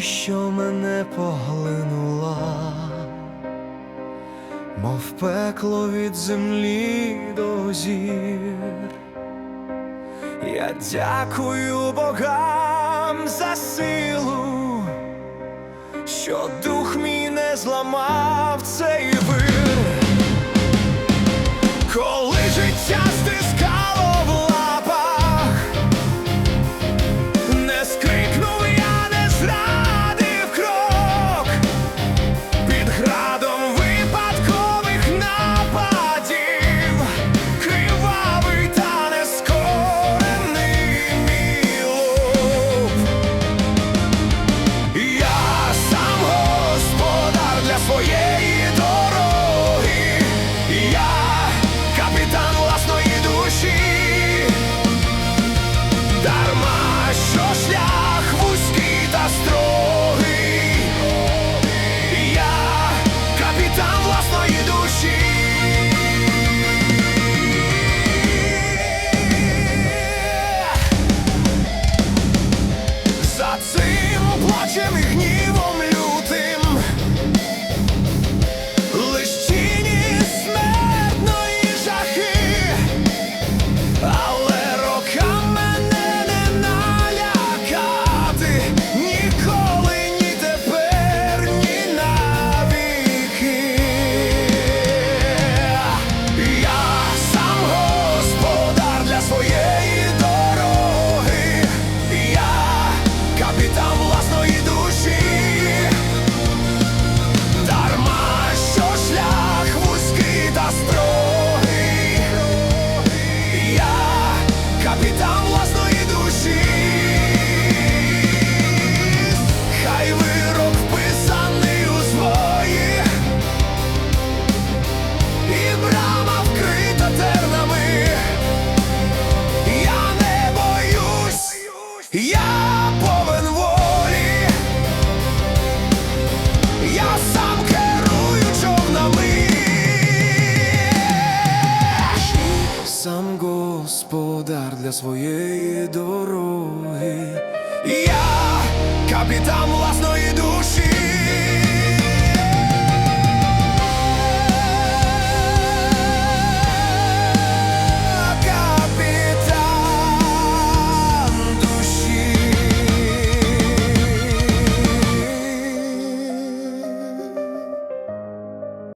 що мене поглинула, мов пекло від землі до зір. Я дякую богам за силу, що дух мій не зламав цей вир. Коли для своєї дороги. Я капітан власного